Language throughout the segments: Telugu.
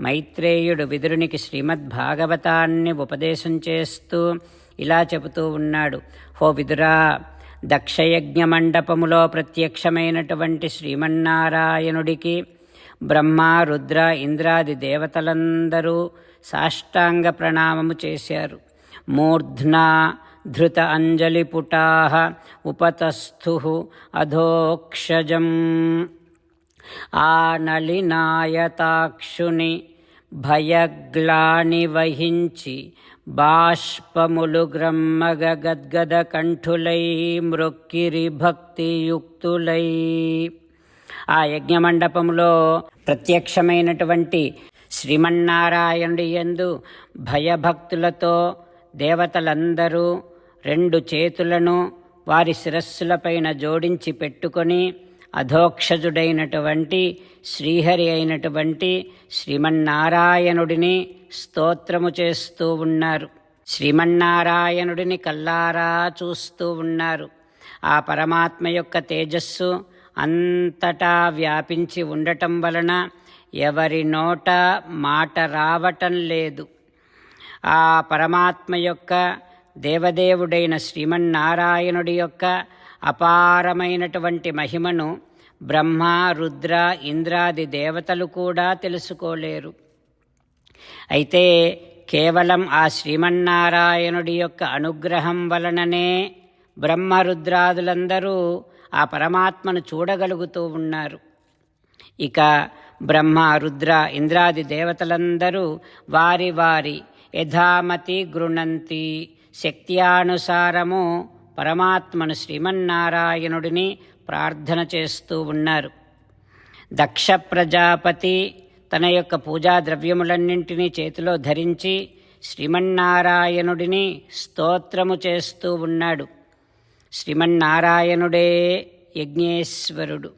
మైత్రేయుడు విదురునికి శ్రీమద్భాగవతాన్ని ఉపదేశం చేస్తూ ఇలా చెబుతూ ఉన్నాడు. హో విదురా దక్షయజ్ఞ మండపములో ప్రత్యక్షమైనటువంటి శ్రీమన్నారాయణుడికి బ్రహ్మ రుద్ర ఇంద్రాది దేవతలందరూ సాష్టాంగ ప్రణామము చేశారు. మూర్ధ్నా ధృత అంజలిపుటా ఉపతస్థు అధోక్షజం ఆ నళినాయతాక్షుని భయగ్లాని వహించి బాష్పములు గ్రమ్మగ గద్గద కంఠులై మృక్కిరి భక్తియుక్తులై. ఆ యజ్ఞమండపంలో ప్రత్యక్షమైనటువంటి శ్రీమన్నారాయణుడి యందు భయభక్తులతో దేవతలందరూ రెండు చేతులను వారి శిరస్సులపైన జోడించి పెట్టుకొని అధోక్షజుడైనటువంటి శ్రీహరి అయినటువంటి శ్రీమన్నారాయణుడిని స్తోత్రము చేస్తూ ఉన్నారు. శ్రీమన్నారాయణుడిని కల్లారా చూస్తూ ఉన్నారు. ఆ పరమాత్మ యొక్క తేజస్సు అంతటా వ్యాపించి ఉండటం వలన ఎవరి నోట మాట రావటం లేదు. ఆ పరమాత్మ యొక్క దేవదేవుడైన శ్రీమన్నారాయణుడి యొక్క అపారమైనటువంటి మహిమను బ్రహ్మ రుద్ర ఇంద్రాది దేవతలు కూడా తెలుసుకోలేరు. అయితే కేవలం ఆ శ్రీమన్నారాయణుడి యొక్క అనుగ్రహం వలననే బ్రహ్మరుద్రాదులందరూ ఆ పరమాత్మను చూడగలుగుతూ ఉన్నారు. ఇక బ్రహ్మ రుద్ర ఇంద్రాది దేవతలందరూ వారి వారి యథామతి గృణంతి శక్త్యానుసారము పరమాత్మను శ్రీమన్నారాయణుడిని ప్రార్థన చేస్తూ ఉన్నారు. దక్ష ప్రజాపతి తన యొక్క పూజా ద్రవ్యములన్నింటినీ చేతిలో ధరించి శ్రీమన్నారాయణుడిని స్తోత్రము చేస్తూ ఉన్నాడు. శ్రీమన్నారాయణుడే యజ్ఞేశ్వరుడు.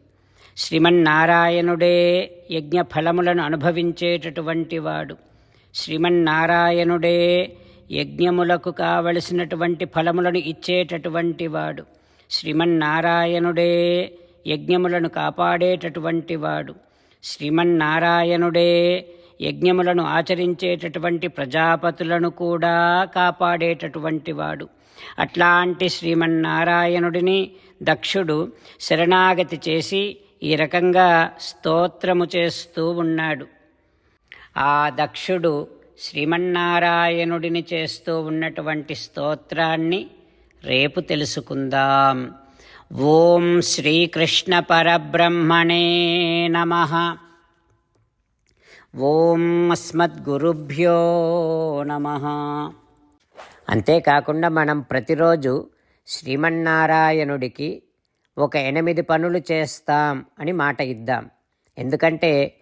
శ్రీమన్నారాయణుడే యజ్ఞ ఫలములను అనుభవించేటటువంటి వాడు. శ్రీమన్నారాయణుడే యజ్ఞములకు కావలసినటువంటి ఫలములను ఇచ్చేటటువంటి వాడు. శ్రీమన్నారాయణుడే యజ్ఞములను కాపాడేటటువంటి వాడు. శ్రీమన్నారాయణుడే యజ్ఞములను ఆచరించేటటువంటి ప్రజాపతులను కూడా కాపాడేటటువంటి వాడు. అట్లాంటి శ్రీమన్నారాయణుడిని దక్షుడు శరణాగతి చేసి ఈ రకంగా స్తోత్రము చేస్తూ ఉన్నాడు. ఆ దక్షుడు శ్రీమన్నారాయణుడిని చేస్తూ ఉన్నటువంటి స్తోత్రాన్ని రేపు తెలుసుకుందాం. ఓం శ్రీకృష్ణ పరబ్రహ్మణే నమ. ఓం అస్మద్గురుభ్యో నమ. అంతేకాకుండా మనం ప్రతిరోజు శ్రీమన్నారాయణుడికి ఒక ఎనిమిది పనులు చేస్తాం అని మాట ఇద్దాం. ఎందుకంటే